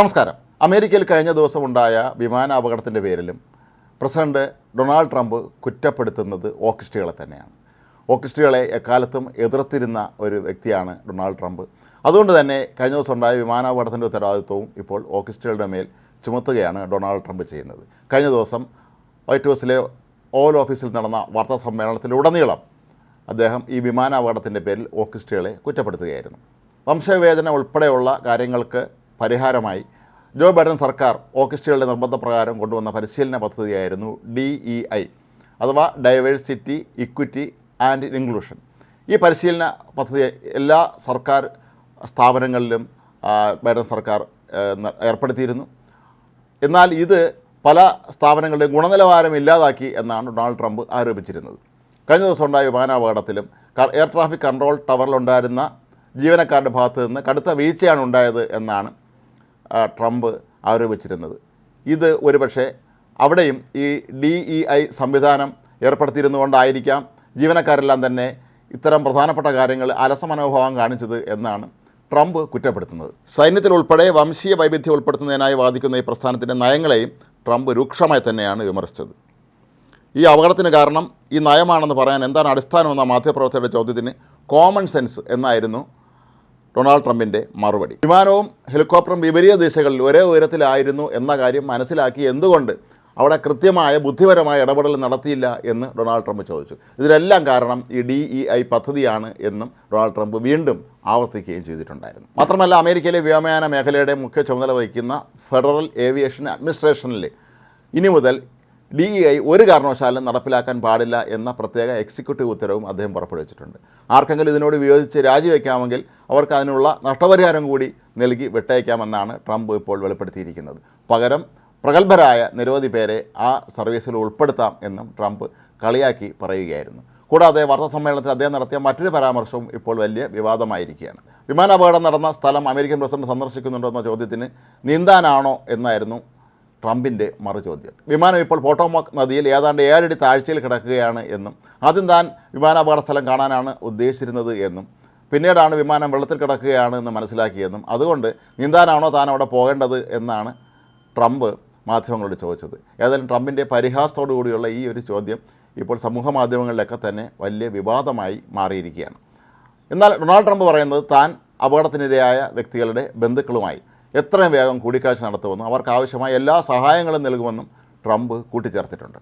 നമസ്കാരം. അമേരിക്കയിൽ കഴിഞ്ഞ ദിവസം ഉണ്ടായ വിമാന അപകടത്തിന്റെ പേരിലും പ്രസിഡന്റ് ഡൊണാൾഡ് ട്രംപ് കുറ്റപ്പെടുത്തുന്നത് ഓക്കിസ്റ്റുകളെ തന്നെയാണ്. ഓക്കിസ്റ്റുകളെ എക്കാലത്തും എതിർത്തിരുന്ന ഒരു വ്യക്തിയാണ് ഡൊണാൾഡ് ട്രംപ്. അതുകൊണ്ട് തന്നെ കഴിഞ്ഞ ദിവസം ഉണ്ടായ വിമാനാപകടത്തിന്റെ ഉത്തരവാദിത്വവും ഇപ്പോൾ ഓക്കിസ്റ്റുകളുടെ മേൽ ചുമത്തുകയാണ് ഡൊണാൾഡ് ട്രംപ് ചെയ്യുന്നത്. കഴിഞ്ഞ ദിവസം വൈറ്റ് ഹൗസിലെ ഓവൽ ഓഫീസിൽ നടന്ന വാർത്താ സമ്മേളനത്തിലുടനീളം അദ്ദേഹം ഈ വിമാനാപകടത്തിന്റെ പേരിൽ ഓക്കിസ്റ്റുകളെ കുറ്റപ്പെടുത്തുകയായിരുന്നു. വംശവിവേചന ഉൾപ്പെടെയുള്ള കാര്യങ്ങൾക്ക് പരിഹാരമായി ജോ ബൈഡൻ സർക്കാർ ഓക്കിസ്റ്റുകളുടെ നിർബന്ധപ്രകാരം കൊണ്ടുവന്ന പരിശീലന പദ്ധതിയായിരുന്നു ഡി ഇ ഐ അഥവാ ഡൈവേഴ്സിറ്റി ഇക്വിറ്റി ആൻഡ് ഇൻക്ലൂഷൻ. ഈ പരിശീലന പദ്ധതി എല്ലാ സർക്കാർ സ്ഥാപനങ്ങളിലും ബൈഡൻ സർക്കാർ ഏർപ്പെടുത്തിയിരുന്നു. എന്നാൽ ഇത് പല സ്ഥാപനങ്ങളുടെയും ഗുണനിലവാരം ഇല്ലാതാക്കി എന്നാണ് ഡൊണാൾഡ് ട്രംപ് ആരോപിച്ചിരുന്നത്. കഴിഞ്ഞ ദിവസം ഉണ്ടായ വിമാനാപകടത്തിലും എയർ ട്രാഫിക് കൺട്രോൾ ടവറിലുണ്ടായിരുന്ന ജീവനക്കാരുടെ ഭാഗത്ത് നിന്ന് കടുത്ത വീഴ്ചയാണ് ഉണ്ടായത് എന്നാണ് ട്രംപ് ആരോപിച്ചിരുന്നത്. ഇത് ഒരുപക്ഷെ അവിടെയും ഈ ഡി ഇ ഐ സംവിധാനം ഏർപ്പെടുത്തിയിരുന്നുകൊണ്ടായിരിക്കാം ജീവനക്കാരെല്ലാം തന്നെ ഇത്തരം പ്രധാനപ്പെട്ട കാര്യങ്ങൾ അലസമനോഭാവം കാണിച്ചത് എന്നാണ് ട്രംപ് കുറ്റപ്പെടുത്തുന്നത്. സൈന്യത്തിൽ ഉൾപ്പെടെ വംശീയ വൈവിധ്യം ഉൾപ്പെടുത്തുന്നതിനായി വാദിക്കുന്ന ഈ പ്രസ്ഥാനത്തിന്റെ നയങ്ങളെയും ട്രംപ് രൂക്ഷമായി തന്നെയാണ് വിമർശിച്ചത്. ഈ അപകടത്തിന് കാരണം ഈ നയമാണെന്ന് പറയാൻ എന്താണ് അടിസ്ഥാനമെന്ന മാധ്യമപ്രവർത്തകരുടെ ചോദ്യത്തിന് കോമൺ സെൻസ് എന്നായിരുന്നു ഡൊണാൾഡ് ട്രംപിന്റെ മറുപടി. വിമാനവും ഹെലികോപ്റ്ററും വിപരീത ദിശകളിൽ ഒരേ ഉയരത്തിലായിരുന്നു എന്ന കാര്യം മനസ്സിലാക്കി എന്തുകൊണ്ട് അവിടെ കൃത്യമായ ബുദ്ധിപരമായ ഇടപെടൽ നടത്തിയില്ല എന്ന് ഡൊണാൾഡ് ട്രംപ് ചോദിച്ചു. ഇതിനെല്ലാം കാരണം ഈ ഡി ഇ ഐ പദ്ധതിയാണ് എന്നും ഡൊണാൾഡ് ട്രംപ് വീണ്ടും ആവർത്തിക്കുകയും ചെയ്തിട്ടുണ്ടായിരുന്നു. മാത്രമല്ല അമേരിക്കയിലെ വ്യോമയാന മേഖലയുടെ മുഖ്യ ചുമതല വഹിക്കുന്ന ഫെഡറൽ ഏവിയേഷൻ അഡ്മിനിസ്ട്രേഷനിൽ ഇനി മുതൽ ഡി ഇ ഐ ഒരു കാരണവശാലും നടപ്പിലാക്കാൻ പാടില്ല എന്ന പ്രത്യേക എക്സിക്യൂട്ടീവ് ഉത്തരവും അദ്ദേഹം പുറപ്പെടുവിച്ചിട്ടുണ്ട്. ആർക്കെങ്കിലും ഇതിനോട് വിയോജിച്ച് രാജിവെക്കാമെങ്കിൽ അവർക്ക് അതിനുള്ള നഷ്ടപരിഹാരം കൂടി നൽകി വിട്ടയക്കാമെന്നാണ് ട്രംപ് ഇപ്പോൾ വെളിപ്പെടുത്തിയിരിക്കുന്നത്. പകരം പ്രഗത്ഭരായ നിരവധി പേരെ ആ സർവീസിൽ ഉൾപ്പെടുത്താം എന്നും ട്രംപ് കളിയാക്കി പറയുകയായിരുന്നു. കൂടാതെ വാർത്താ സമ്മേളനത്തിൽ അദ്ദേഹം നടത്തിയ മറ്റൊരു പരാമർശവും ഇപ്പോൾ വലിയ വിവാദമായിരിക്കുകയാണ്. വിമാനാപകടം നടന്ന സ്ഥലം അമേരിക്കൻ പ്രസിഡന്റ് സന്ദർശിക്കുന്നുണ്ടോ എന്ന ചോദ്യത്തിന് നീന്താനാണോ എന്നായിരുന്നു ട്രംപിന്റെ മറുചോദ്യം. വിമാനം ഇപ്പോൾ പോട്ടോമോക്ക് നദിയിൽ ഏതാണ്ട് ഏഴടി താഴ്ചയിൽ കിടക്കുകയാണ് എന്നും ആദ്യം താൻ വിമാനാപകട സ്ഥലം കാണാനാണ് ഉദ്ദേശിച്ചിരുന്നത് എന്നും പിന്നീടാണ് വിമാനം വെള്ളത്തിൽ കിടക്കുകയാണ് എന്ന് മനസ്സിലാക്കിയെന്നും അതുകൊണ്ട് നീന്താനാണോ താൻ അവിടെ പോകേണ്ടത് എന്നാണ് ട്രംപ് മാധ്യമങ്ങളോട് ചോദിച്ചത്. ഏതായാലും ട്രംപിന്റെ പരിഹാസത്തോടു കൂടിയുള്ള ഈ ഒരു ചോദ്യം ഇപ്പോൾ സമൂഹ മാധ്യമങ്ങളിലൊക്കെ തന്നെ വലിയ വിവാദമായി മാറിയിരിക്കുകയാണ്. എന്നാൽ ഡൊണാൾഡ് ട്രംപ് പറയുന്നത് താൻ അപകടത്തിനിരയായ വ്യക്തികളുടെ ബന്ധുക്കളുമായി എത്രയും വേഗം കൂടിക്കാഴ്ച നടത്തുമെന്നും അവർക്ക് ആവശ്യമായ എല്ലാ സഹായങ്ങളും നൽകുമെന്നും ട്രംപ് കൂട്ടിച്ചേർത്തിട്ടുണ്ട്.